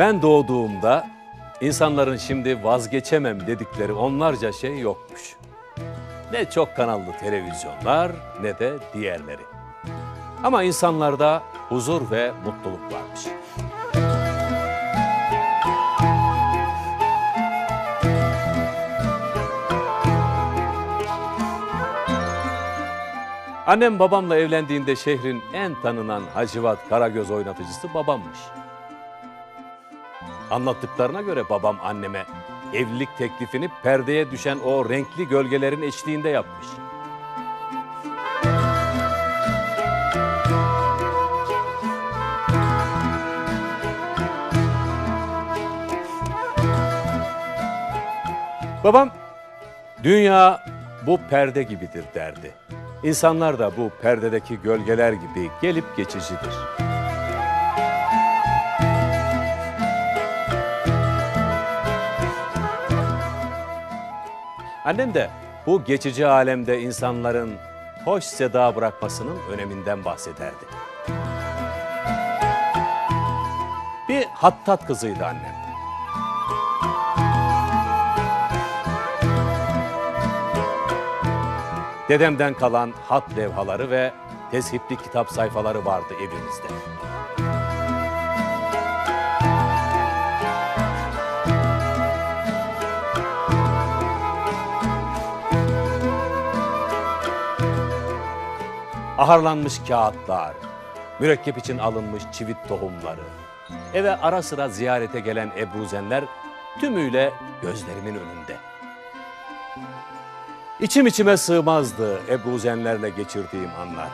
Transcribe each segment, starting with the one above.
Ben doğduğumda insanların şimdi vazgeçemem dedikleri onlarca şey yokmuş. Ne çok kanallı televizyonlar ne de diğerleri. Ama insanlarda huzur ve mutluluk varmış. Annem babamla evlendiğinde şehrin en tanınan Hacivat Karagöz oynatıcısı babammış. Anlattıklarına göre babam anneme evlilik teklifini perdeye düşen o renkli gölgelerin eşliğinde yapmış. Babam dünya bu perde gibidir derdi. İnsanlar da bu perdedeki gölgeler gibi gelip geçicidir. Annem de bu geçici alemde insanların hoş seda bırakmasının öneminden bahsederdi. Bir hattat kızıydı annem. Dedemden kalan hat levhaları ve tezhipli kitap sayfaları vardı evimizde. Aharlanmış kağıtlar, mürekkep için alınmış çivit tohumları, eve ara sıra ziyarete gelen ebruzenler tümüyle gözlerimin önünde. İçim içime sığmazdı Ebuzenlerle geçirdiğim anlar.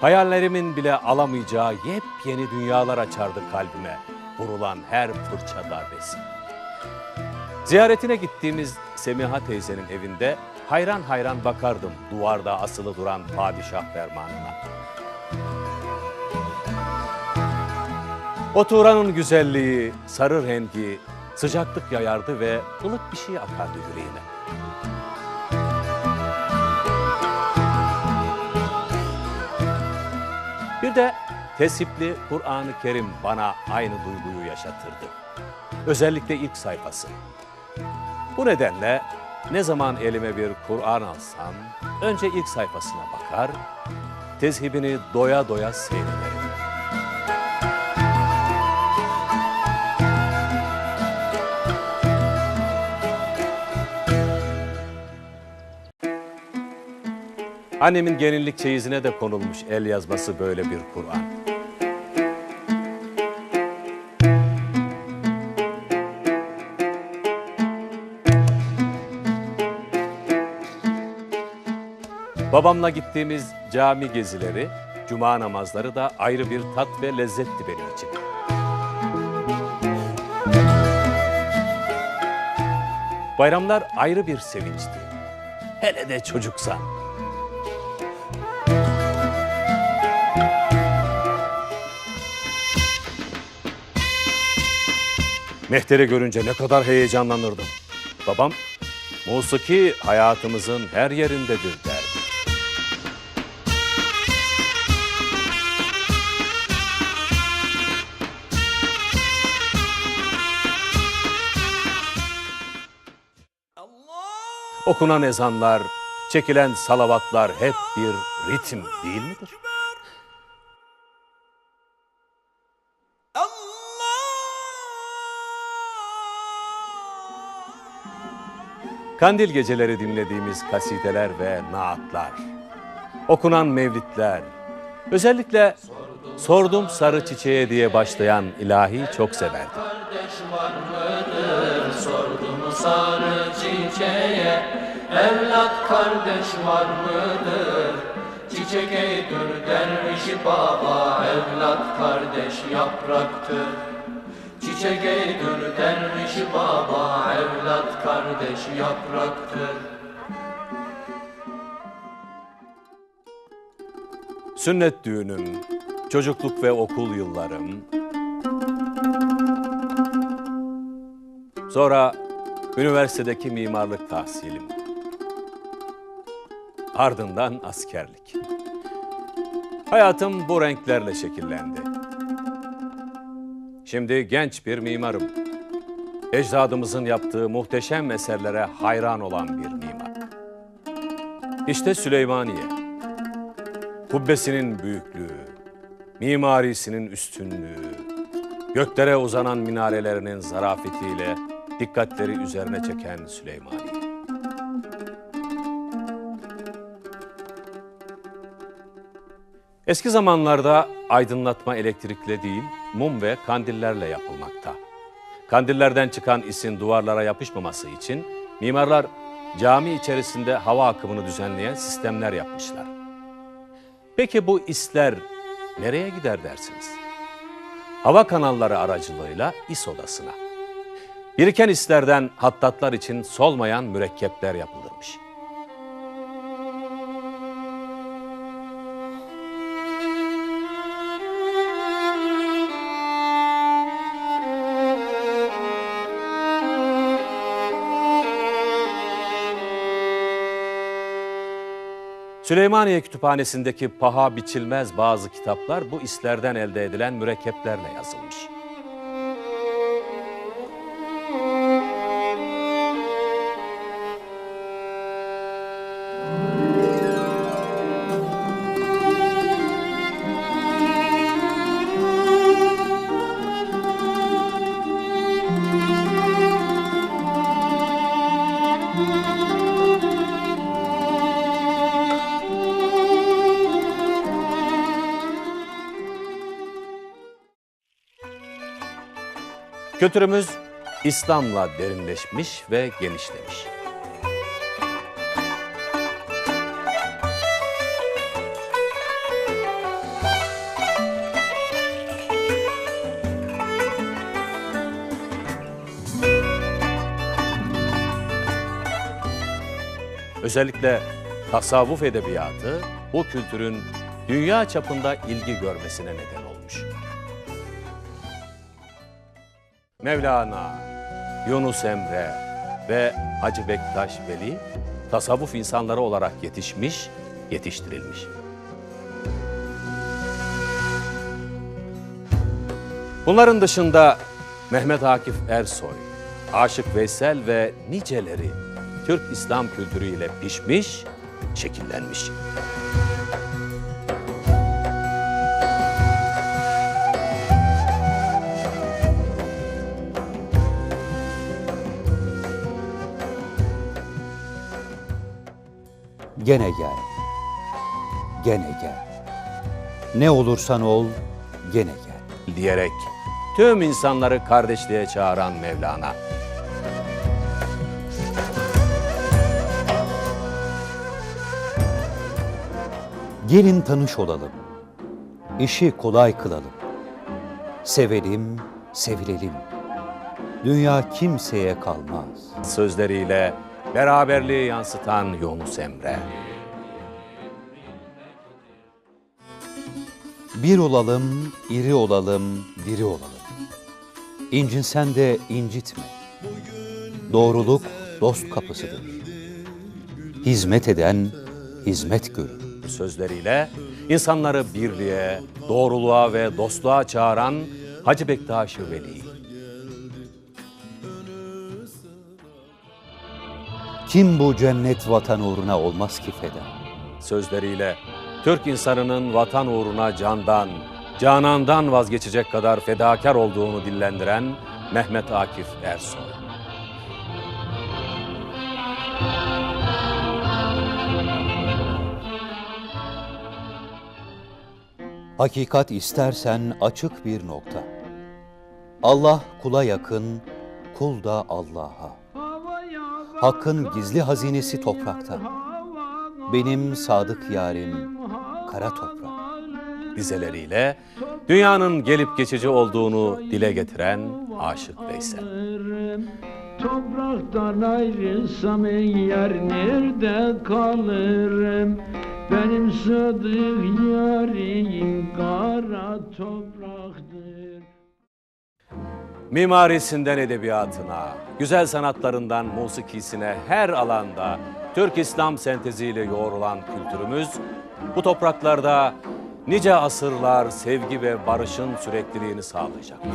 Hayallerimin bile alamayacağı yepyeni dünyalar açardı kalbime vurulan her fırça darbesi. Ziyaretine gittiğimiz Semiha teyzenin evinde hayran hayran bakardım duvarda asılı duran padişah fermanına. O Turan'ın güzelliği, sarı rengi, sıcaklık yayardı ve ılık bir şey akardı yüreğime. Bir de tesipli Kur'an-ı Kerim bana aynı duyguyu yaşatırdı. Özellikle ilk sayfası. Bu nedenle ne zaman elime bir Kur'an alsam önce ilk sayfasına bakar, tezhibini doya doya seyrederim. Annemin gelinlik çeyizine de konulmuş el yazması böyle bir Kur'an. Babamla gittiğimiz cami gezileri, cuma namazları da ayrı bir tat ve lezzetti benim için. Bayramlar ayrı bir sevinçti. Hele de çocuksan. Mehter'i görünce ne kadar heyecanlanırdım. Babam, musiki hayatımızın her yerindedir derdi. Okunan ezanlar, çekilen salavatlar hep bir ritim değil midir? Kandil geceleri dinlediğimiz kasideler ve naatlar, okunan mevlitler, özellikle sordum sarı çiçeğe diye başlayan ilahi çok severdim. Sarı çiçeğe Evlat kardeş var mıdır? Çiçek eydür derviş baba Evlat kardeş yapraktır. Çiçek eydür derviş baba Evlat kardeş yapraktır. Sünnet düğünüm, çocukluk ve okul yıllarım, sonra üniversitedeki mimarlık tahsilim, ardından askerlik. Hayatım bu renklerle şekillendi. Şimdi genç bir mimarım. Ecdadımızın yaptığı muhteşem eserlere hayran olan bir mimar. İşte Süleymaniye. Kubbesinin büyüklüğü, mimarisinin üstünlüğü, göklere uzanan minarelerinin zarafetiyle dikkatleri üzerine çeken Süleymaniye. Eski zamanlarda aydınlatma elektrikle değil, mum ve kandillerle yapılmakta. Kandillerden çıkan isin duvarlara yapışmaması için mimarlar cami içerisinde hava akımını düzenleyen sistemler yapmışlar. Peki bu isler nereye gider dersiniz? Hava kanalları aracılığıyla is odasına. Biriken islerden hattatlar için solmayan mürekkepler yapılırmış. Süleymaniye Kütüphanesi'ndeki paha biçilmez bazı kitaplar bu islerden elde edilen mürekkeplerle yazılmış. Kültürümüz İslam'la derinleşmiş ve genişlemiş. Özellikle tasavvuf edebiyatı bu kültürün dünya çapında ilgi görmesine neden olmuş. Mevlana, Yunus Emre ve Hacı Bektaş Veli tasavvuf insanları olarak yetişmiş, yetiştirilmiş. Bunların dışında Mehmet Akif Ersoy, Aşık Veysel ve niceleri Türk İslam kültürüyle pişmiş, şekillenmiş. Gene gel. Gene gel. Ne olursan ol, gene gel. diyerek tüm insanları kardeşliğe çağıran Mevlana. Gelin tanış olalım. İşi kolay kılalım. Sevelim, sevilelim. Dünya kimseye kalmaz. Sözleriyle beraberliği yansıtan Yunus Emre. Bir olalım, iri olalım, diri olalım. İncinsen de incitme. Doğruluk dost kapısıdır. Hizmet eden hizmet görür. Sözleriyle insanları birliğe, doğruluğa ve dostluğa çağıran Hacı Bektaş Veli. Kim bu cennet vatan uğruna olmaz ki feda? Sözleriyle Türk insanının vatan uğruna candan, canandan vazgeçecek kadar fedakar olduğunu dillendiren Mehmet Akif Ersoy. Hakikat istersen açık bir nokta. Allah kula yakın, kul da Allah'a. Hakkın gizli hazinesi toprakta. Benim sadık yarim kara toprak. dizeleriyle dünyanın gelip geçici olduğunu dile getiren Aşık Veysel. Topraktan ayrılsam yer nerede kalırım? Benim sadık yarim kara topraktır. Mimarisinden edebiyatına, güzel sanatlarından musikisine her alanda Türk İslam senteziyle yoğrulan kültürümüz bu topraklarda nice asırlar sevgi ve barışın sürekliliğini sağlayacaktır.